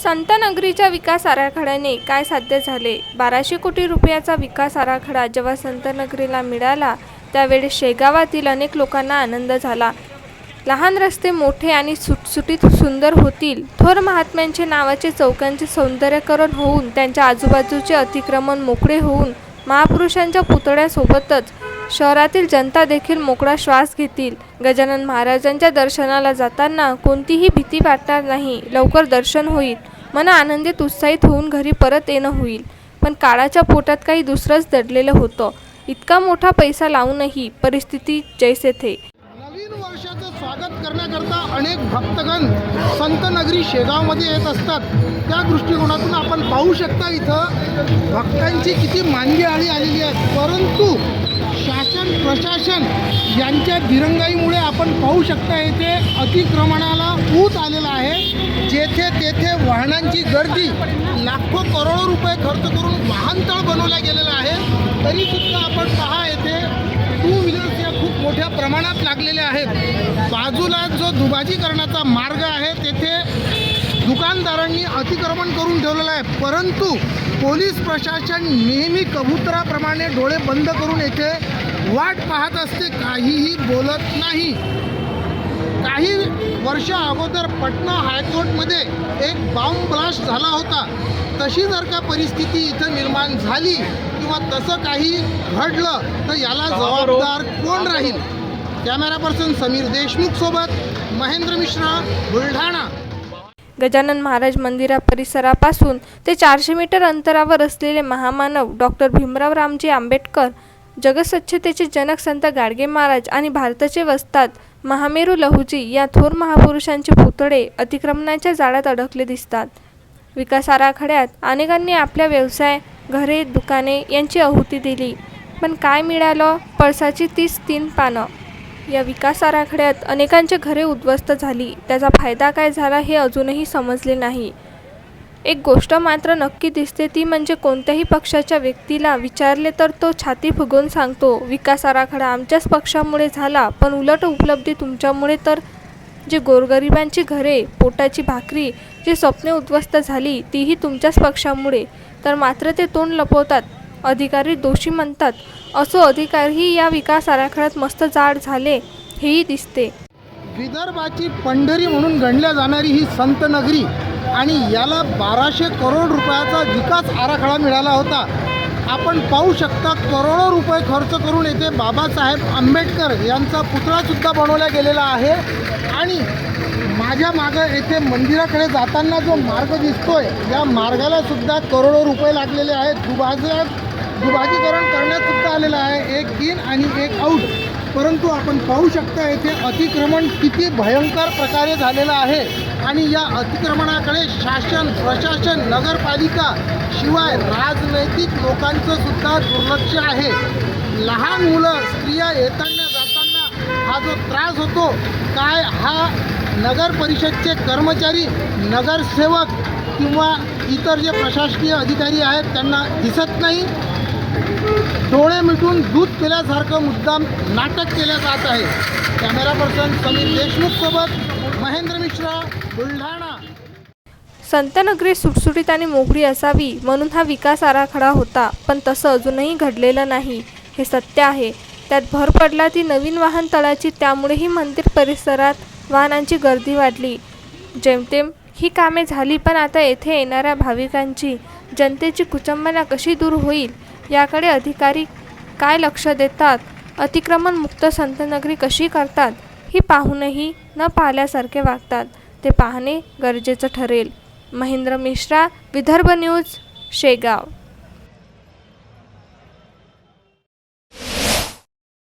संतनगरीच्या विकास आराखड्याने काय साध्य झाले? बाराशे कोटी रुपयाचा विकास आराखडा जेव्हा संतनगरीला मिळाला त्यावेळी शेगावातील अनेक लोकांना आनंद झाला. लहान रस्ते मोठे आणि सुटसुटीत सुंदर होतील. थोर महात्म्यांचे नावाचे चौकांचे सौंदर्यकरण होऊन त्यांच्या आजूबाजूचे अतिक्रमण मोकळे होऊन महापुरुषांच्या पुतळ्यासोबतच शहरातील जनता देखील मोकळा श्वास घेतील. गजानन महाराजांच्या दर्शनाला जाताना कोणतीही भीती वाटणार नाही. लवकर दर्शन होईल. मन आनंदित उत्साहित होऊन घरी परत येणं होईल. पण काळाच्या पोटात काही दुसरंच दडलेलं होतं. इतका मोठा पैसा लावूनही परिस्थिती जैसे थे. नवीन वर्षाचं स्वागत करण्याकरता अनेक भक्तगण संत नगरी शेगावमध्ये येत असतात. त्या दृष्टिकोनातून आपण पाहू शकता इथं भक्तांची किती मानवी आळी आलेली आहे. परंतु शासन प्रशासन यांच्या दिरंगाईमुळे आपण पाहू शकता येथे अतिक्रमणाला ऊत आलेला आहे. जेथे तेथे वाहनांची गर्दी लाखो करोडो रुपये खर्च करून वाहनतळ बनवला गेलेला आहे. तरीसुद्धा आपण पहा येथे टू व्हीलर्स या खूप मोठ्या प्रमाणात लागलेल्या आहेत. बाजूला जो दुभाजीकरणाचा मार्ग आहे तेथे दुकानदारांनी अतिक्रमण करून ठेवलेलं आहे. परंतु पोलीस प्रशासन नेहमी कबुतराप्रमाणे डोळे बंद करून येथे वाट पाहत असते. काहीही बोलत नाही. काही वर्ष अगोदर पटना हायकोर्टमध्ये एक बॉम्ब ब्लास्ट झाला होता. तशी जर का परिस्थिती इथं निर्माण झाली किंवा तसं काही घडलं तर याला जबाबदार कोण राहील? कॅमेरा पर्सन समीर देशमुख सोबत महेंद्र मिश्रा बुलढाणा. गजानन महाराज मंदिरा परिसरापासून ते चारशे मीटर अंतरावर असलेले महामानव डॉक्टर भीमराव रामजी आंबेडकर जगस्वच्छतेचे जनक संत गाडगे महाराज आणि भारताचे वस्तात महामेरू लहुजी या थोर महापुरुषांचे पुतळे अतिक्रमणाच्या जाळ्यात अडकले दिसतात. विकास आराखड्यात अनेकांनी आपल्या व्यवसाय घरे दुकाने यांची आहुती दिली. पण काय मिळालं? पळसाची तीस तीन पानं या विकास आराखड्यात अनेकांचे घरे उद्ध्वस्त झाली. त्याचा फायदा काय झाला हे अजूनही समजले नाही. एक गोष्ट मात्र नक्की दिसते ती म्हणजे कोणत्याही पक्षाच्या व्यक्तीला विचारले तर तो छाती फुगवून सांगतो विकास आराखडा आमच्याच पक्षामुळे झाला पण उलट उपलब्धी तुमच्यामुळे तर जे गोरगरिबांची घरे पोटाची भाकरी जी स्वप्ने उद्ध्वस्त झाली तीही तुमच्याच पक्षामुळे. तर मात्र ते तोंड लपवतात. अधिकारी दोषी म्हणतात असो अधिकारीही या विकास आराखड्यात मस्त जाड झाले हेही दिसते. विदर्भाची पंढरी म्हणून गणल्या जाणारी ही संत नगरी आणि याला बाराशे करोड रुपयाचा विकास आराखडा मिळाला होता. आपण पाहू शकता करोडो रुपये खर्च करून येथे बाबासाहेब आंबेडकर यांचा पुतळासुद्धा बनवला गेलेला आहे. आणि माझ्या मागं येथे मंदिराकडे जाताना जो मार्ग दिसतोय या मार्गालासुद्धा करोडो रुपये लागलेले आहेत. दुभाजा विभागीकरण करण्यात सुद्धा आलेलं आहे. एक इन आणि एक आऊट परंतु आपण पाहू शकता येथे अतिक्रमण किती भयंकर प्रकारे झालेलं आहे. आणि या अतिक्रमणाकडे शासन प्रशासन नगरपालिका शिवाय राजनैतिक लोकांचं सुद्धा दुर्लक्ष आहे. लहान मुलं स्त्रिया येताना जाताना हा जो त्रास होतो काय हा नगर परिषदचे कर्मचारी नगरसेवक किंवा इतर जे प्रशासकीय अधिकारी आहेत त्यांना दिसत नाही? डोळे मिटून दूध पिल्यासारखं मुद्दाम नाटक केलं जात आहे. कॅमेरा पर्सन समीर देशमुख सोबत महेंद्र मिश्रा बुलढाणा. संतनगरी सुटसुटीत आणि मोकळी असावी म्हणून हा विकास आराखडा होता पण तसं अजूनही घडलेलं नाही. हे सत्य आहे. त्यात भर पडला ती नवीन वाहन तळाची त्यामुळेही मंदिर परिसरात वाहनांची गर्दी वाढली. जेमतेम ही कामे झाली पण आता येथे येणाऱ्या भाविकांची जनतेची कुचंबना कशी दूर होईल? याकडे अधिकारी काय लक्ष देतात? अतिक्रमण मुक्त संतनगरी कशी करतात? ही पाहूनही न पाहिल्यासारखे वागतात. ते पाहणे गरजेचं ठरेल. महेंद्र मिश्रा विदर्भ न्यूज शेगाव.